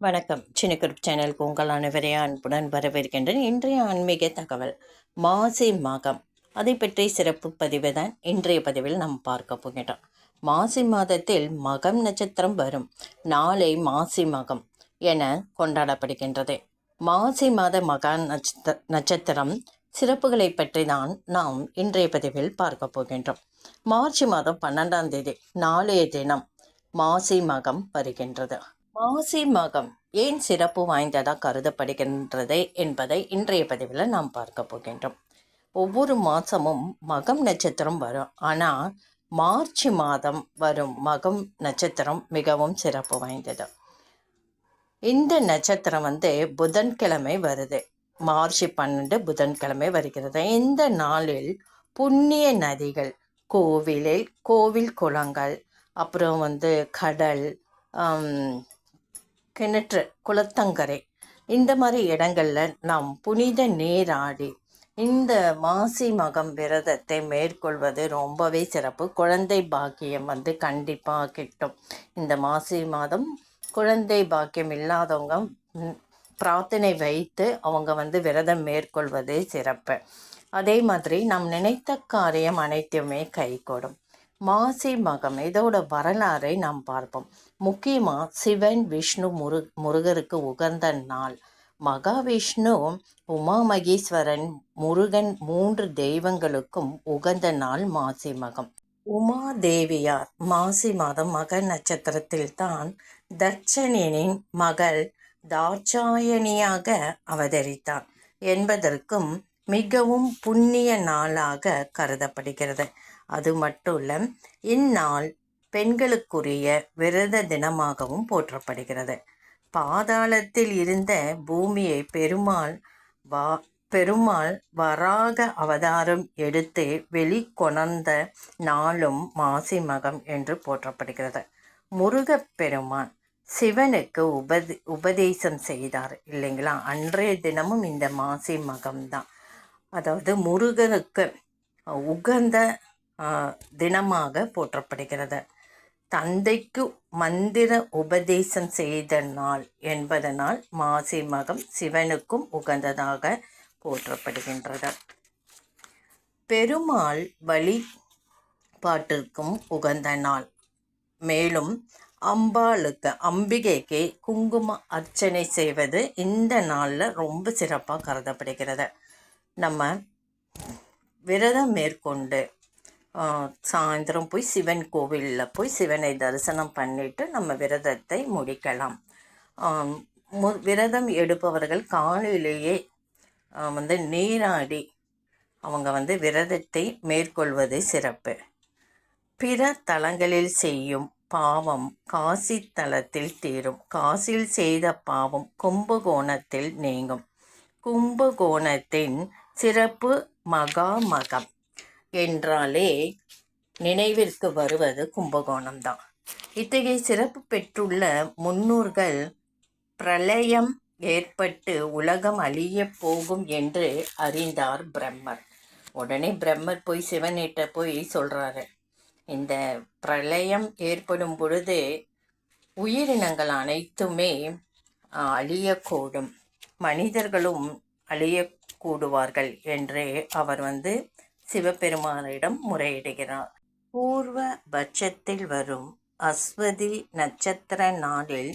வணக்கம். சின்னக்குருப் சேனலுக்கு உங்கள் அனைவரே அன்புடன் வரவேற்கின்றேன். இன்றைய ஆன்மீக தகவல் மாசி மகம். அதை பற்றி சிறப்பு பதிவு தான் இன்றைய பதிவில் நாம் பார்க்க போகிறோம் மாசி மாதத்தில் மகம் நட்சத்திரம் வரும். நாளை மாசி மகம் என கொண்டாடப்படுகின்றது. மாசி மாத மக நட்சத்திர நட்சத்திரம் சிறப்புகளை பற்றி தான் நாம் இன்றைய பதிவில் பார்க்க போகின்றோம். மார்ச் மாதம் பன்னெண்டாம் தேதி நாளைய தினம் மாசி மகம் வருகின்றது. மாசி மகம் ஏன் சிறப்பு வாய்ந்ததாக கருதப்படுகின்றது என்பதை இன்றைய பதிவில் நாம் பார்க்க போகின்றோம். ஒவ்வொரு மாதமும் மகம் நட்சத்திரம் வரும். ஆனால் மார்ச் மாதம் வரும் மகம் நட்சத்திரம் மிகவும் சிறப்பு வாய்ந்தது. இந்த நட்சத்திரம் வந்து புதன்கிழமை வருது. மார்ச் பன்னெண்டு புதன்கிழமை வருகிறது. இந்த நாளில் புண்ணிய நதிகள் கோவிலில் கோவில் குளங்கள் அப்புறம் வந்து கடல் கிணற்று குளத்தங்கரை. இந்த மாதிரி இடங்களில் நாம் புனித நீராடி இந்த மாசி மகம் விரதத்தை மேற்கொள்வது ரொம்பவே சிறப்பு. குழந்தை பாக்கியம் வந்து கண்டிப்பாக கிட்டும். இந்த மாசி மாதம் குழந்தை பாக்கியம் இல்லாதவங்க பிரார்த்தனை வைத்து அவங்க வந்து விரதம் மேற்கொள்வது சிறப்பு. அதே மாதிரி நாம் நினைத்த காரியம் அனைத்துமே கைகூடும். மாசி மகம் இதோட வரலாறை நாம் பார்ப்போம். முக்கியமாக சிவன் விஷ்ணு முரு முருகருக்கு உகந்த நாள். மகாவிஷ்ணு உமா மகேஸ்வரன் முருகன் மூன்று தெய்வங்களுக்கும் உகந்த நாள் மாசி மகம். உமா தேவியார் மாசி மாதம் மக நட்சத்திரத்தில் தான் தட்சணியனின் மகள் தாட்சாயணியாக அவதரித்தார். என்பதற்கும் மிகவும் புண்ணிய நாளாக கருதப்படுகிறது. அது மட்டும் இல்லை இந்நாள் பெண்களுக்குரிய விரத தினமாகவும் போற்றப்படுகிறது. பாதாளத்தில் இருந்த பூமியை பெருமாள் வா பெருமாள் வராக அவதாரம் எடுத்து வெளிக்கொணர்ந்த நாளும் மாசி மகம் என்று போற்றப்படுகிறது. முருகப்பெருமான் சிவனுக்கு உபதி உபதேசம் செய்தார் இல்லைங்களா? அன்றைய தினமும் இந்த மாசி மகம்தான். அதாவது முருகனுக்கு உகந்த தினமாக போற்றப்படுகிறது. தந்தைக்கு மந்திர உபதேசம் செய்த நாள் என்பதனால் மாசி மகம் சிவனுக்கும் உகந்ததாக போற்றப்படுகின்றது. பெருமாள் வழிபாட்டிற்கும் உகந்த நாள். மேலும் அம்பாளுக்கு அம்பிகைக்கு குங்கும அர்ச்சனை செய்வது இந்த நாளில் ரொம்ப சிறப்பாக கருதப்படுகிறது. நம்ம விரதம் மேற்கொண்டு சாயந்தரம் போய் சிவன் கோவிலில் போய் சிவனை தரிசனம் பண்ணிவிட்டு நம்ம விரதத்தை முடிக்கலாம். மு விரதம் எடுப்பவர்கள் காலையிலேயே வந்து நீராடி அவங்க வந்து விரதத்தை மேற்கொள்வது சிறப்பு. பிற தலங்களில் செய்யும் பாவம் காசி தலத்தில் தீரும். காசில் செய்த பாவம் கும்பகோணத்தில் நீங்கும். கும்பகோணத்தின் சிறப்பு மகாமகம். என்றாலே நினைவிற்கு வருவது கும்பகோணம் தான் இத்தகைய சிறப்பு பெற்றுள்ள முன்னோர்கள் பிரளயம் ஏற்பட்டு உலகம் அழிய போகும் என்று அறிந்தார் பிரம்மர். உடனே பிரம்மர் போய் சிவனிட்ட போய் சொல்கிறாரு இந்த பிரளயம் ஏற்படும் பொழுது உயிரினங்கள் அனைத்துமே அழியக்கூடும் மனிதர்களும் அழியக்கூடுவார்கள் என்று அவர் வந்து சிவபெருமானிடம் முறையிடுகிறார். பூர்வ பட்சத்தில் வரும் அஸ்வதி நட்சத்திர நாளில்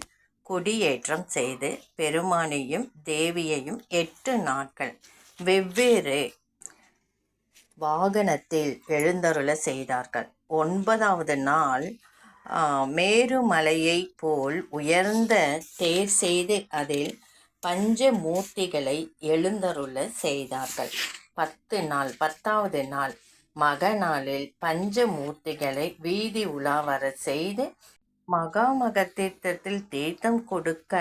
கொடியேற்றம் செய்து பெருமானையும் தேவியையும் எட்டு நாட்கள் வெவ்வேறு வாகனத்தில் எழுந்தருள செய்தார்கள். ஒன்பதாவது நாள் மேருமலையை போல் உயர்ந்த தேர் செய்து அதில் பஞ்சமூர்த்திகளை எழுந்தருள செய்தார்கள். பத்து நாள் பத்தாவது நாள் மக நாளில் பஞ்சமூர்த்திகளை வீதி உலா வர செய்து மகாமக தீர்த்தத்தில் தீர்த்தம் கொடுக்க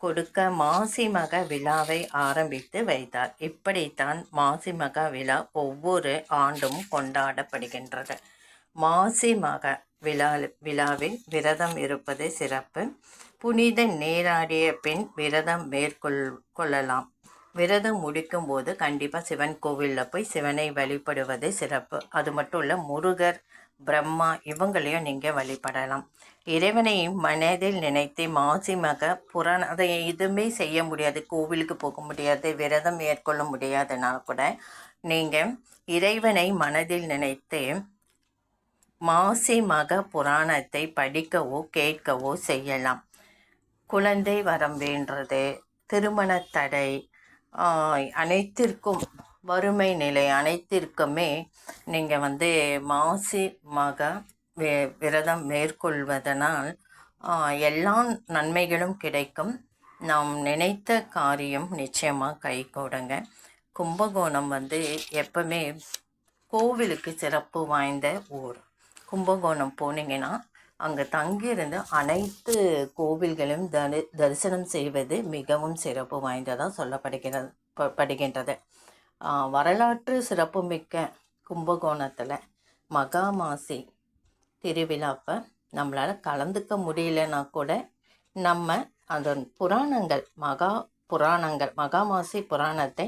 கொடுக்க மாசி மக விழாவை ஆரம்பித்து வைத்தார். இப்படித்தான் மாசி மக விழா ஒவ்வொரு ஆண்டும் கொண்டாடப்படுகின்றது. மாசி மக விழா விழாவில் விரதம் இருப்பது சிறப்பு. புனித நீராடிய பின் விரதம் மேற்கொள் கொள்ளலாம். விரதம் முடிக்கும் போது கண்டிப்பாக சிவன் கோவிலில் போய் சிவனை வழிபடுவது சிறப்பு. அது மட்டும் இல்லை முருகர் பிரம்மா இவங்களையும் நீங்கள் வழிபடலாம். இறைவனை மனதில் நினைத்து மாசி மக புராண அதை எதுவுமே செய்ய முடியாது கோவிலுக்கு போக முடியாது விரதம் மேற்கொள்ள முடியாதுனால கூட நீங்கள் இறைவனை மனதில் நினைத்து மாசி மக புராணத்தை படிக்கவோ கேட்கவோ செய்யலாம். குழந்தை வரம் வேண்டுறது திருமண தடை அனைத்திற்கும் வறுமை நிலை அனைத்திற்குமே நீங்கள் வந்து மாசி மக வி விரதம் மேற்கொள்வதனால் எல்லா நன்மைகளும் கிடைக்கும். நாம் நினைத்த காரியம் நிச்சயமாக கை கொடுங்க. கும்பகோணம் வந்து எப்பவுமே கோவிலுக்கு சிறப்பு வாய்ந்த ஊர். கும்பகோணம் போனீங்கன்னா அங்கே தங்கியிருந்து அனைத்து கோவில்களையும் தரி தரிசனம் செய்வது மிகவும் சிறப்பு வாய்ந்ததாக சொல்லப்படுகிறது படுகின்றது. வரலாற்று சிறப்புமிக்க கும்பகோணத்தில் மகாமாசி திருவிழாப்பை நம்மளால் கலந்துக்க முடியலன்னா கூட நம்ம அதன் புராணங்கள் மகா புராணங்கள் மகாமாசி புராணத்தை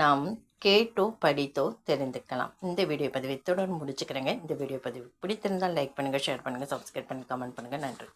நாம் கேட்டோ படித்தோ தெரிந்துக்கலாம். இந்த வீடியோ பதிவு தொடர்ந்து முடிச்சுக்கிறேங்க. இந்த வீடியோ பதிவு பிடித்திருந்தால் லைக் பண்ணுங்கள் ஷேர் பண்ணுங்கள் சப்ஸ்கிரைப் பண்ணுங்கள் கமெண்ட் பண்ணுங்கள் நன்றி.